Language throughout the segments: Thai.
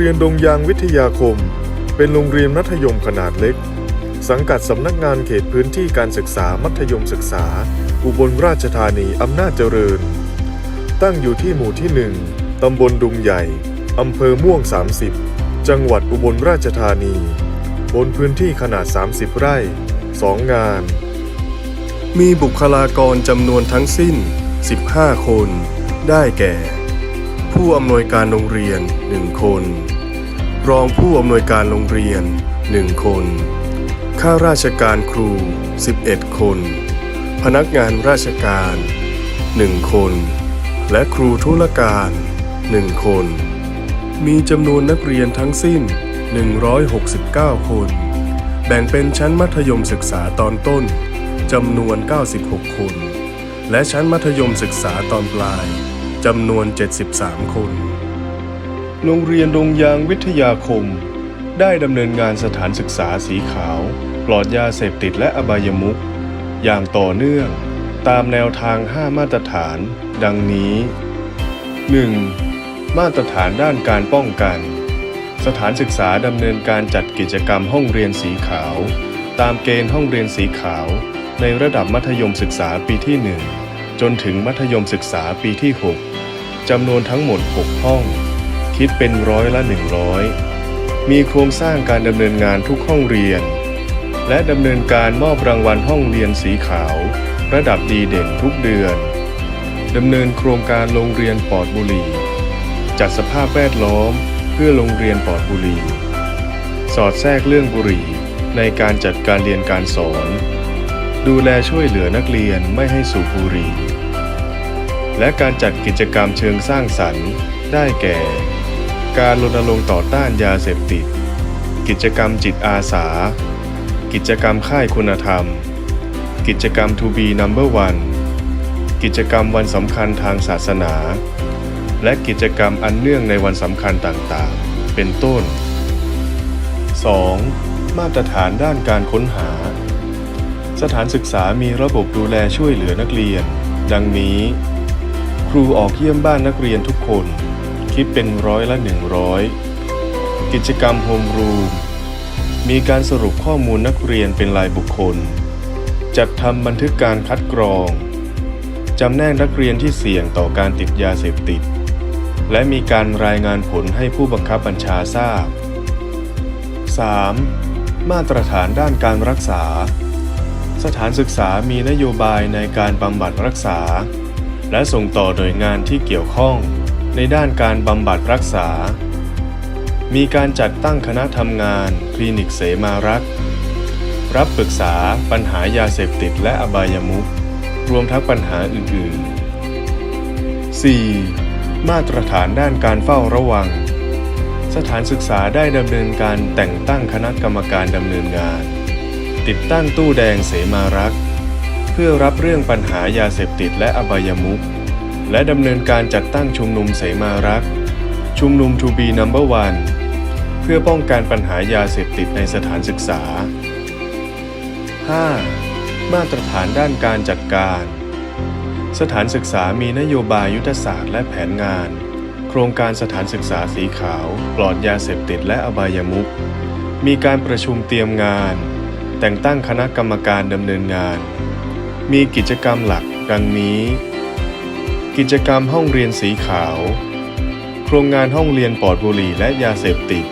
รียนดงยางวิทยาคม เป็นโรงเรียนมัธยมขนาดเล็ก สังกัดสำนักงานเขตพื้นที่การศึกษามัธยมศึกษา อุบลราชธานีอำนาจเจริญ ตั้งอยู่ที่หมู่ที่1ตำบลดุงใหญ่อำเภอม่วง 30 จังหวัดอุบลราชธานี บนพื้นที่ขนาด 30 ไร่ 2 งาน มีบุคลากรจำนวนทั้งสิ้น 15 คน ได้แก่ ผู้อำนวยการโรงเรียน 1 คน รองผู้อำนวยการโรงเรียน 1 คน ข้าราชการครู 11 คน พนักงานราชการ 1 คน และครูธุรการ 1 คน มีจำนวนนักเรียนทั้งสิ้น 169 คน แบ่งเป็นชั้นมัธยมศึกษาตอนต้นจำนวน 96 คน และชั้นมัธยมศึกษาตอนปลายจำนวน 73 คน โรงเรียนดงยางวิทยาคม ได้ดำเนินงานสถานศึกษาสีขาว ปลอดยาเสพติดและอบายมุขอย่างต่อเนื่อง ตามแนวทาง 5 มาตรฐาน ดังนี้ 1. มาตรฐานด้านการป้องกัน สถานศึกษาดำเนินการจัดกิจกรรมห้องเรียนสีขาว ตามเกณฑ์ห้องเรียนสีขาว ในระดับมัธยมศึกษาปีที่ 1 จนถึงมัธยมศึกษาปีที่ 6จำนวนทั้งหมด 6 ห้อง คิดเป็นร้อยละ 100 มีโครงสร้างการดำเนินงานทุกห้องเรียน และดำเนินการมอบรางวัลห้องเรียนสีขาว ระดับดีเด่นทุกเดือนดำเนินโครงการโรงเรียนปอดบุรีจัดสภาพแวดล้อมเพื่อโรงเรียนปอดบุรีสอดแทรกเรื่องบุรีในการจัดการเรียนการสอน ดูแลช่วยเหลือนักเรียนไม่ให้สูบบุหรี่และการจัดกิจกรรมเชิงสร้างสรรค์ ได้แก่ การรณรงค์ต่อต้านยาเสพติด กิจกรรมจิตอาสา กิจกรรมค่ายคุณธรรม กิจกรรม To be number one กิจกรรมวันสำคัญทางศาสนา และกิจกรรมอันเนื่องในวันสำคัญต่างๆ เป็นต้น 2. มาตรฐานด้านการค้นหา สถานศึกษามีระบบดูแลช่วยเหลือนักเรียน ดังนี้ ครูออกเยี่ยมบ้านนักเรียนทุกคน คิดเป็นร้อยละ 100 กิจกรรมโฮมรูม มีการสรุปข้อมูลนักเรียนเป็นรายบุคคล จัดทำบันทึกการคัดกรอง จำแนกนักเรียนที่เสี่ยงต่อการติดยาเสพติด และมีการรายงานผลให้ผู้บังคับบัญชาทราบ 3. มาตรฐานด้านการรักษา สถานศึกษามีนโยบายในการบำบัดรักษา และส่งต่อหน่วยงานที่เกี่ยวข้อง ในด้านการบำบัดรักษา มีการจัดตั้งคณะทำงาน คลินิกเสมารักรับปรึกษาปัญหายาเสพติดและอบายมุขรวมทั้งปัญหาอื่นๆ 4. มาตรฐานด้านการเฝ้าระวัง สถานศึกษาได้ดำเนินการแต่งตั้งคณะกรรมการดำเนินงาน ติดตั้งตู้แดงเสมารักเพื่อรับเรื่องปัญหายาเสพติดและอบายมุข และดำเนินการจัดตั้งชุมนุมเสมารัก ชุมนุม To be number one เพื่อป้องกันปัญหายาเสพติดในสถานศึกษา 5. มาตรฐานด้านการจัดการ สถานศึกษามีนโยบายยุทธศาสตร์และแผนงาน โครงการสถานศึกษาสีขาว ปลอดยาเสพติดและอบายมุขมีการประชุมเตรียมงาน แต่งตั้งคณะกรรมการดำเนินงาน มีกิจกรรมหลักดังนี้ กิจกรรมห้องเรียนสีขาว โครงงานห้องเรียนปลอดบุหรี่และยาเสพติด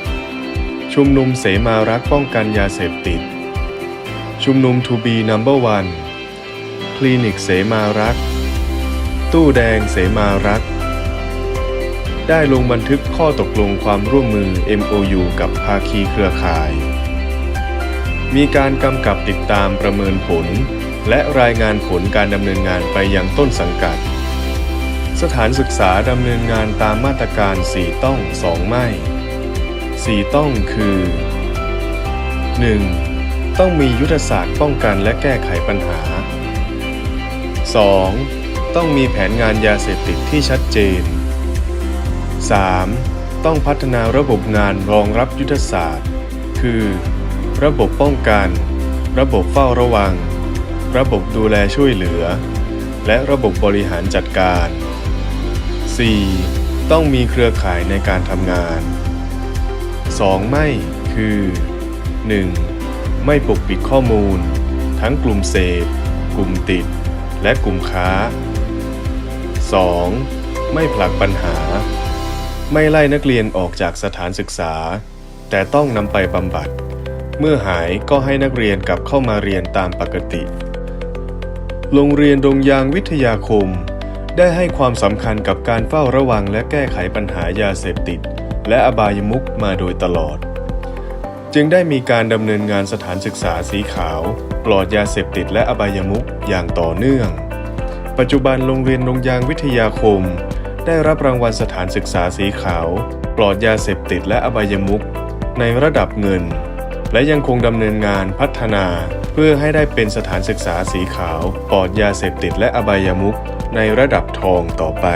ชุมนุมเสมารักป้องกันยาเสพติด ชุมนุม To be number one คลินิกเสมารัก ตู้แดงเสมารัก ได้ลงบันทึกข้อตกลงความร่วมมือ MOU กับภาคีเครือข่าย มีการกำกับติดตามประเมินผล และรายงานผลการดำเนินงานไปยังต้นสังกัด สถานศึกษาดำเนินงานตามมาตรการ 4 ต้อง 2 ไม่ 4 ต้องคือ 1. ต้องมียุทธศาสตร์ป้องกันและแก้ไขปัญหา 2. ต้องมีแผนงานยาเสพติดที่ชัดเจน 3. ต้องพัฒนาระบบงานรองรับยุทธศาสตร์ คือ ระบบป้องกัน ระบบเฝ้าระวัง ระบบดูแลช่วยเหลือ และระบบบริหารจัดการ 4. ต้องมีเครือข่ายในการทำงาน 2. ไม่คือ 1. ไม่ปกปิดข้อมูล ทั้งกลุ่มเสพ กลุ่มติด และกลุ่มค้า 2. ไม่ผลักปัญหา ไม่ไล่นักเรียนออกจากสถานศึกษา แต่ต้องนำไปบำบัด เมื่อหายก็ให้นักเรียนกลับเข้ามาเรียนตามปกติ โรงเรียนดงยางวิทยาคม ได้ให้ความสำคัญกับการเฝ้าระวังและแก้ไขปัญหายาเสพติด และอบายมุขมาโดยตลอด จึงได้มีการดำเนินงานสถานศึกษาสีขาว ปลอดยาเสพติดและอบายมุขอย่างต่อเนื่อง ปัจจุบันโรงเรียนดงยางวิทยาคม ได้รับรางวัลสถานศึกษาสีขาว ปลอดยาเสพติดและอบายมุขในระดับเงิน และยังคงดำเนินงานพัฒนา เพื่อให้ได้เป็นสถานศึกษาสีขาวปลอดยาเสพติดและอบายมุขในระดับทองต่อไป